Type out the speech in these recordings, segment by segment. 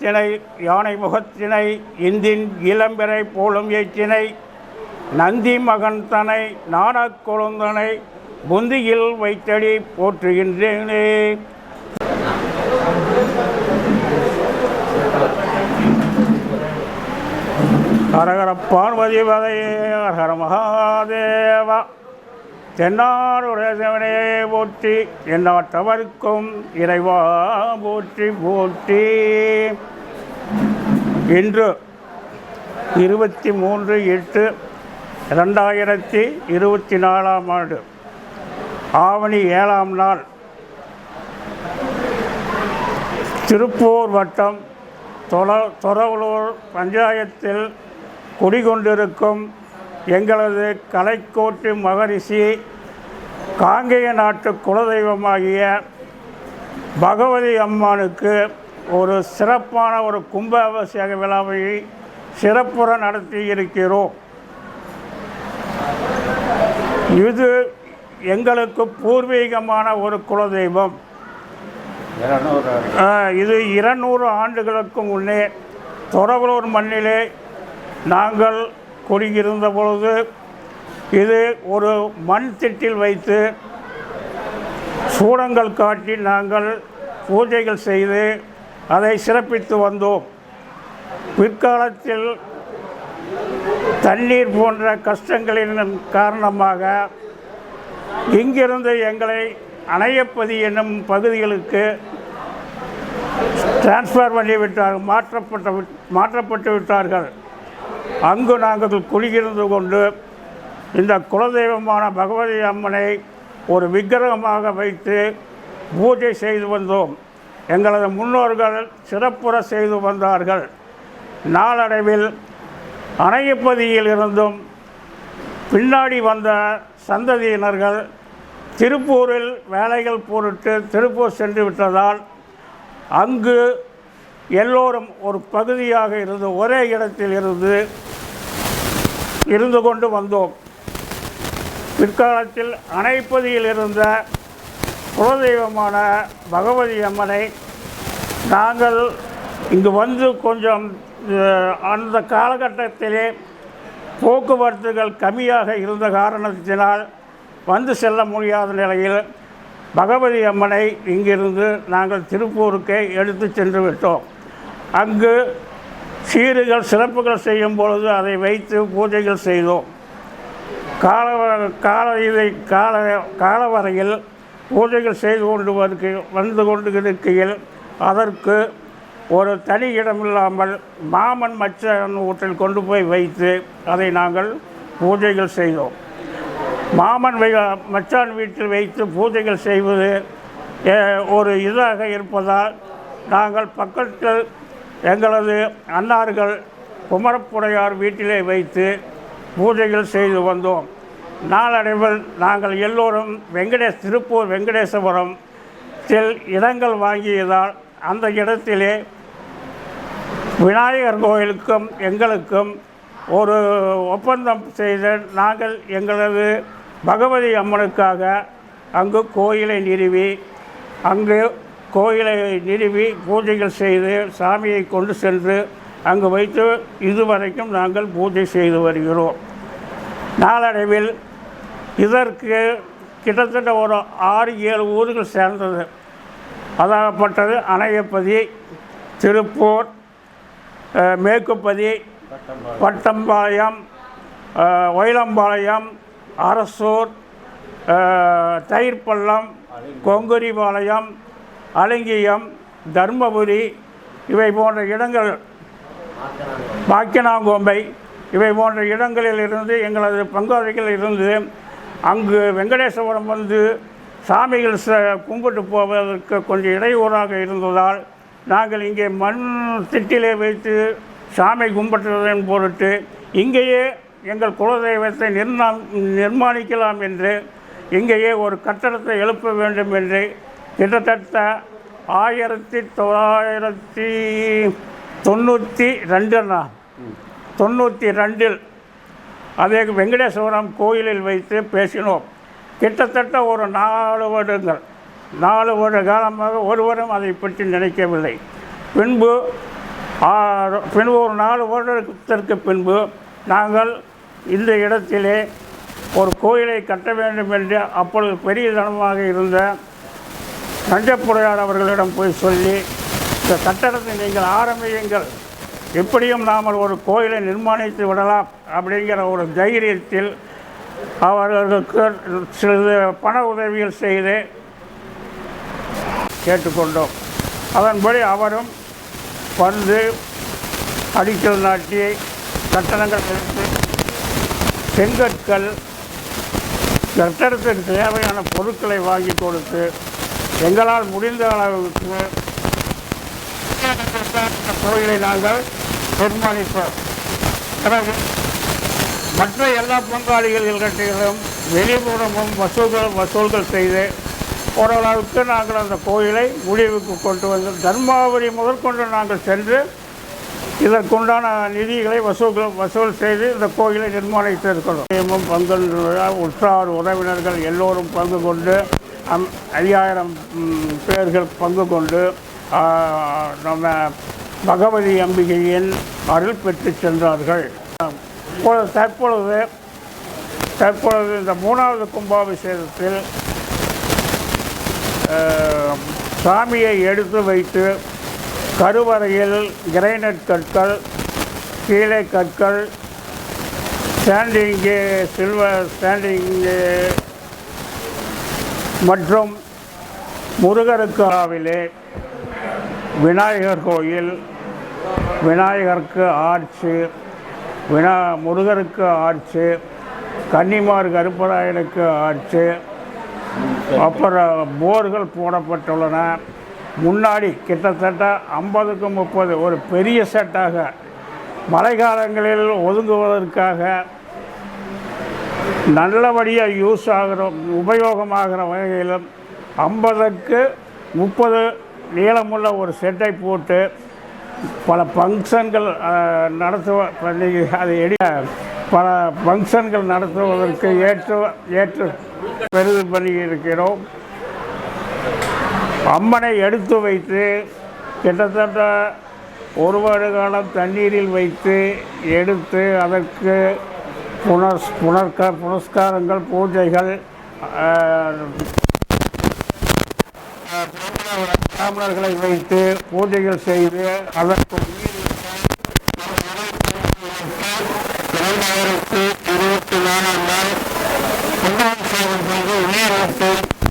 முகத்தினை யானை முகத்தினை இந்தின் இளம்பிறை போலும் ஏற்றினை நந்தி மகன் தனை நாடக் கொழுந்தனை புந்தியில் வைத்தடி போற்றுகின்றேனே. ஹரஹர பார்வதி வதையே ஹரஹர மகாதேவா. தென்னாடுடைய சிவனே போற்றி தவறுக்கும் இறைவா போற்றி போற்றி. இன்று இருபத்தி மூன்று எட்டு ரெண்டாயிரத்தி இருபத்தி நாலாம் ஆண்டு ஆவணி ஏழாம் நாள். திருப்பூர் வட்டம் தொல தொரவலூர் பஞ்சாயத்தில் குடிகொண்டிருக்கும் எங்களது கலைக்கோட்டு மகரிஷி காங்கேய நாட்டு குலதெய்வமாகிய பகவதி அம்மானுக்கு ஒரு சிறப்பான ஒரு கும்ப அபிஷேக விழாவை சிறப்புற நடத்தி இருக்கிறோம். இது எங்களுக்கு பூர்வீகமான ஒரு குலதெய்வம். இது இருநூறு ஆண்டுகளுக்கு முன்னே தொரவலூர் மண்ணிலே நாங்கள் குறுகியிருந்த பொழுது இது ஒரு மண் திட்டில் வைத்து சூடங்கள் காட்டி நாங்கள் பூஜைகள் செய்து அதை சிறப்பித்து வந்தோம். பிற்காலத்தில் தண்ணீர் போன்ற கஷ்டங்களின் காரணமாக இங்கிருந்து எங்களை அணையப்பதி என்னும் பகுதிகளுக்கு டிரான்ஸ்ஃபர் பண்ணிவிட்டார்கள் மாற்றப்பட்ட விட்- மாற்றப்பட்டு விட்டார்கள். அங்கு நாங்கள் குடியிருந்து கொண்டு இந்த குலதெய்வமான பகவதி அம்மனை ஒரு விக்கிரகமாக வைத்து பூஜை செய்து வந்தோம். எங்களது முன்னோர்கள் சிறப்புற செய்து வந்தார்கள். நாளடைவில் அணையப்பதியில் இருந்தும் பின்னாடி வந்த சந்ததியினர்கள் திருப்பூரில் வேலைகள் பொருட்டு திருப்பூர் சென்று விட்டதால் அங்கு எல்லோரும் ஒரு பகுதியாக இருந்து ஒரே இடத்தில் இருந்து இருந்து கொண்டு வந்தோம். பிற்காலத்தில் அணைப்பதியில் இருந்த குலதெய்வமான பகவதி அம்மனை நாங்கள் இங்கு வந்து கொஞ்சம் அந்த காலகட்டத்திலே போக்குவரத்துகள் கம்மியாக இருந்த காரணத்தினால் வந்து செல்ல முடியாத நிலையில் பகவதி அம்மனை இங்கிருந்து நாங்கள் திருப்பூருக்கே எடுத்து சென்று விட்டோம். அங்கு சீறுகள் சிறப்புகள் செய்யும் பொழுது அதை வைத்து பூஜைகள் செய்தோம். கால கால இதை கால காலவரையில் பூஜைகள் செய்து கொண்டு வருகை வந்து கொண்டு இருக்கையில் அதற்கு ஒரு தனி இடமில்லாமல் மாமன் மச்சன் வீட்டில் கொண்டு போய் வைத்து அதை நாங்கள் பூஜைகள் செய்தோம். மாமன் மச்சான் வீட்டில் வைத்து பூஜைகள் செய்வது ஒரு இதாக இருப்பதால் நாங்கள் பக்கத்தில் எங்களது அன்னார்கள் குமரப்புடையார் வீட்டிலே வைத்து பூஜைகள் செய்து வந்தோம். நாளடைவில் நாங்கள் எல்லோரும் வெங்கடேஷ் திருப்பூர் வெங்கடேசபுரம் சில் இடங்கள் வாங்கியதால் அந்த இடத்திலே விநாயகர் கோயிலுக்கும் எங்களுக்கும் ஒரு ஒப்பந்தம் செய்து நாங்கள் எங்களது பகவதி அம்மனுக்காக அங்கு கோயிலை நிறுவி அங்கு கோயிலை நிறுவி பூஜைகள் செய்து சாமியை கொண்டு சென்று அங்கு வைத்து இதுவரைக்கும் நாங்கள் பூஜை செய்து வருகிறோம். நாளடைவில் இதற்கு கிட்டத்தட்ட ஒரு ஆறு ஏழு ஊர்கள் சேர்ந்தது. அதாகப்பட்டது அணையப்பதி திருப்பூர் மேற்குப்பதி வட்டம்பாளையம் பட்டம்பாளையம் ஒயிலம்பாளையம் அரசூர் தயிர்பள்ளம் கொங்குரிபாளையம் அலங்கியம் தர்மபுரி இவை போன்ற இடங்கள் பாக்கியனாங்கோம்பை இவை போன்ற இடங்களில் இருந்து எங்களது பங்காளிகள் இருந்து அங்கு வெங்கடேஸ்வரம் வந்து சாமிகள் ச கும்பிட்டு போவதற்கு கொஞ்சம் இடையூறாக இருந்ததால் நாங்கள் இங்கே மண் திட்டிலே வைத்து சாமி கும்பிட்டுறதன் பொருட்டு இங்கேயே எங்கள் குலதெய்வத்தை நிர்ணா நிர்மாணிக்கலாம் என்று இங்கேயே ஒரு கட்டடத்தை எழுப்ப வேண்டும் என்று கிட்டத்தட்ட ஆயிரத்தி தொள்ளாயிரத்தி தொண்ணூற்றி ரெண்டுண்ணா தொண்ணூற்றி ரெண்டில் அதே வெங்கடேஸ்வரம் கோயிலில் வைத்து பேசினோம். கிட்டத்தட்ட ஒரு நாலு வருடங்கள். நாலு வருட காலமாக ஒருவரும் அதை பற்றி நினைக்கவில்லை. பின்பு பின்பு ஒரு நாலு வருடத்திற்கு பின்பு நாங்கள் இந்த இடத்திலே ஒரு கோயிலை கட்ட வேண்டும் என்று அப்பொழுது பெரிய தனமாக இருந்த நஞ்சப்புடையார் அவர்களிடம் போய் சொல்லி இந்த கட்டடத்தை நீங்கள் ஆரம்பியுங்கள். எப்படியும் நாம் ஒரு கோயிலை நிர்மாணித்து விடலாம் அப்படிங்கிற ஒரு தைரியத்தில் அவர்களுக்கு சிறிது பண உதவிகள் செய்து கேட்டுக்கொண்டோம். அதன்படி அவரும் வந்து அடிக்கல் நாட்டி கட்டணங்கள் எடுத்து செங்கற்கள் கட்டடத்திற்கு தேவையான பொருட்களை வாங்கி கொடுத்து எங்களால் முடிந்த அளவுக்கு கோயிலை நாங்கள் நிர்மாணிப்போம் பிறகு மற்ற எல்லா பங்காளிகள் கட்டிகளும் வெளிப்புறமும் வசூல்கள் வசூல்கள் செய்து ஓரளவுக்கு நாங்கள் அந்த கோயிலை முடிவுக்கு கொண்டு வந்து தர்மாபுரி முதற்கொண்டு நாங்கள் சென்று இதற்குண்டான நிதிகளை வசூல் வசூல் செய்து இந்த கோயிலை நிர்மாணித்திருக்கிறோம். பங்கு உற்றார் உறவினர்கள் எல்லோரும் பங்கு கொண்டு ஐயாயிரம் பேர்கள் பங்கு கொண்டு நம்ம பகவதி அம்பிகையின் அருள் பெற்று சென்றார்கள். தற்பொழுது தற்பொழுது இந்த மூணாவது கும்பாபிஷேகத்தில் சாமியை எடுத்து வைத்து கருவறையில் கிரைனட் கற்கள் கீழே கற்கள் ஸ்டாண்டிங்கு சில்வர் ஸ்டாண்டிங்கு மற்றும் முருகருக்காவிலே விநாயகர் கோயில் விநாயகருக்கு ஆர்ச்சு வினா முருகருக்கு ஆர்ச்சு கன்னிமார் கருப்பராயனுக்கு ஆர்ச்சு அப்புறம் போர்கள் போடப்பட்டுள்ளன. முன்னாடி கிட்டத்தட்ட ஐம்பதுக்கு முப்பது ஒரு பெரிய செட்டாக மழைக்காலங்களில் ஒதுங்குவதற்காக நல்லபடியாக யூஸ் ஆகிற உபயோகமாகிற வகையில் ஐம்பதுக்கு முப்பது நீளமுள்ள ஒரு செட்டை போட்டு பல ஃபங்க்ஷன்கள் நடத்துவ அது அதை பல ஃபங்க்ஷன்கள் நடத்துவதற்கு ஏற்று ஏற்று பெரிது பண்ணி இருக்கிறோம் அம்மனை எடுத்து வைத்து கிட்டத்தட்ட ஒரு வருட காலம் தண்ணீரில் வைத்து எடுத்து அதற்கு புனர் புனர்க புனஸ்காரங்கள் பூஜைகள் பிராமணர்களை வைத்து பூஜைகள் செய்து அதற்கு உயிர் இரண்டாயிரத்தி இருபத்தி நாலாம் நாள் கும்பாபிஷேகம் செய்து உயிர்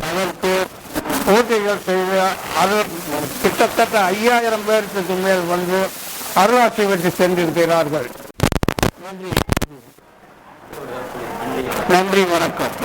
அதற்கு பூஜைகள் செய்து அது கிட்டத்தட்ட ஐயாயிரம் பேருக்கு மேல் வந்து அருளாட்சி வச்சு சென்றிருக்கிறார்கள். நன்றி. நன்றி வணக்கம்.